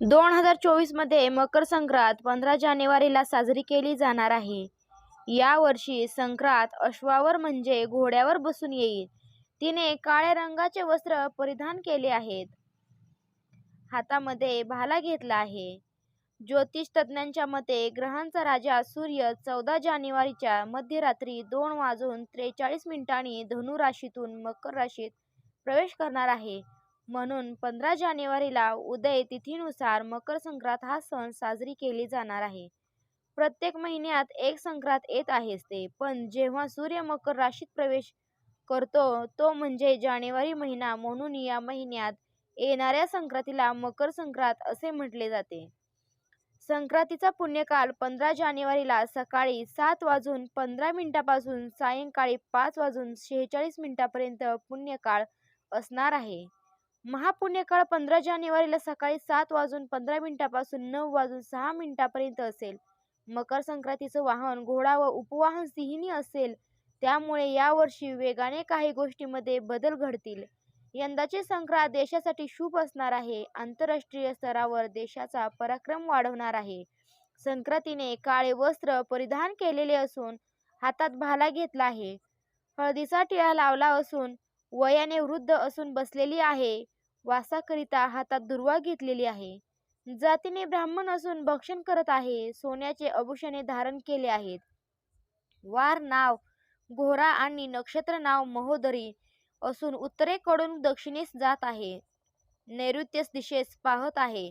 दोन हजार चोवीसमध्ये मकर संक्रांत पंधरा जानेवारीला साजरी केली जाणार आहे. यावर्षी संक्रांत अश्वावर म्हणजे घोड्यावर बसून येईल. तिने काळ्या रंगाचे वस्त्र परिधान केले आहेत. हातामध्ये भाला घेतला आहे. ज्योतिष तज्ज्ञांच्या मते ग्रहांचा राजा सूर्य चौदा जानेवारीच्या मध्यरात्री दोन वाजून त्रेचाळीस मिनिटांनी धनु राशीतून मकर राशीत प्रवेश करणार आहे. म्हणून पंधरा जानेवारीला उदय तिथीनुसार मकर संक्रांत हा सण साजरी केली जाणार आहे. प्रत्येक महिन्यात एक संक्रांत येत असते, पण जेव्हा सूर्य मकर राशीत प्रवेश करतो तो म्हणजे जानेवारी महिना म्हणून या महिन्यात येणाऱ्या संक्रांतीला मकर संक्रांत असे म्हटले जाते. संक्रांतीचा पुण्यकाळ पंधरा जानेवारीला सकाळी सात वाजून पंधरा मिनिटापासून सायंकाळी पाच वाजून शेहेचाळीस मिनिटापर्यंत पुण्यकाळ असणार आहे. महापुण्यकाळ पंधरा जानेवारीला सकाळी सात वाजून पंधरा मिनिटापासून नऊ वाजून सहा मिनिटापर्यंत असेल. मकर संक्रांतीचं वाहन घोडा व उपवाहन सिंहीणी असेल. त्यामुळे यावर्षी वेगाने काही गोष्टींमध्ये बदल घडतील. यंदाची संक्रांत देशासाठी शुभ असणार आहे. आंतरराष्ट्रीय स्तरावर देशाचा पराक्रम वाढवणार आहे. संक्रांतीने काळे वस्त्र परिधान केलेले असून हातात भाला घेतला आहे. हळदीचा टिळा लावला असून वयाने वृद्ध असून बसलेली आहे. वासाकरिता हातात दुर्वा घेतलेली आहे. जातीने ब्राह्मण असून भक्षण करत आहे. सोन्याचे आभूषणे धारण केले आहेत. वार नाव घोरा आणि नक्षत्र नाव महोदरी असून उत्तरेकडून दक्षिणेस जात आहे. नैऋत्य दिशेस पाहत आहे.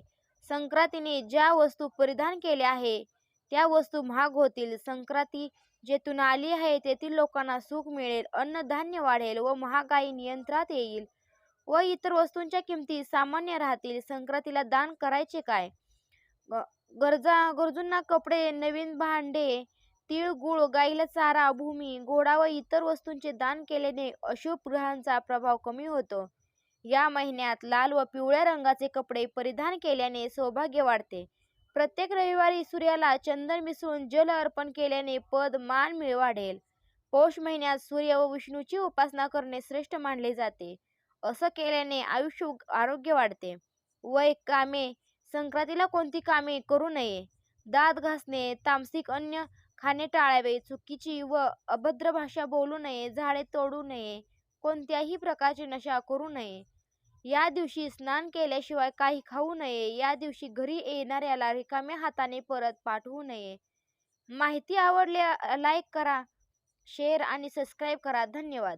संक्रांतीने ज्या वस्तू परिधान केल्या आहे त्या वस्तू महाग होतील. संक्रांती जेथून आली आहे तेथील लोकांना सुख मिळेल, अन्नधान्य वाढेल व महागाई नियंत्रणात येईल व इतर वस्तूंच्या किमती सामान्य राहतील. संक्रांतीला दान करायचे काय? गरजा गरजूंना कपडे, नवीन भांडे, तीळ, गुळ गाईला चारा, भूमी, घोडा व इतर वस्तूंचे दान केल्याने अशुभ ग्रहांचा प्रभाव कमी होतो. या महिन्यात लाल व पिवळ्या रंगाचे कपडे परिधान केल्याने सौभाग्य वाढते. प्रत्येक रविवारी सूर्याला चंदन मिसळून जल अर्पण केल्याने पद, मान मिळ वाढेल. पौष महिन्यात सूर्य व विष्णूची उपासना करणे श्रेष्ठ मानले जाते. असं केल्याने आयुष्य आरोग्य वाढते. वय कामे संक्रांतीला कोणती कामे करू नये. दात घासणे, तामसिक अन्न खाणे टाळावे. चुकीची व अभद्र भाषा बोलू नये. झाडे तोडू नये. कोणत्याही प्रकारची नशा करू नये. या दिवशी स्नान केल्याशिवाय काही खाऊ नये. या दिवशी घरी येणाऱ्याला रिकाम्या हाताने परत पाठवू नये. माहिती आवडल्यास लाईक करा, शेअर आणि सबस्क्राईब करा. धन्यवाद.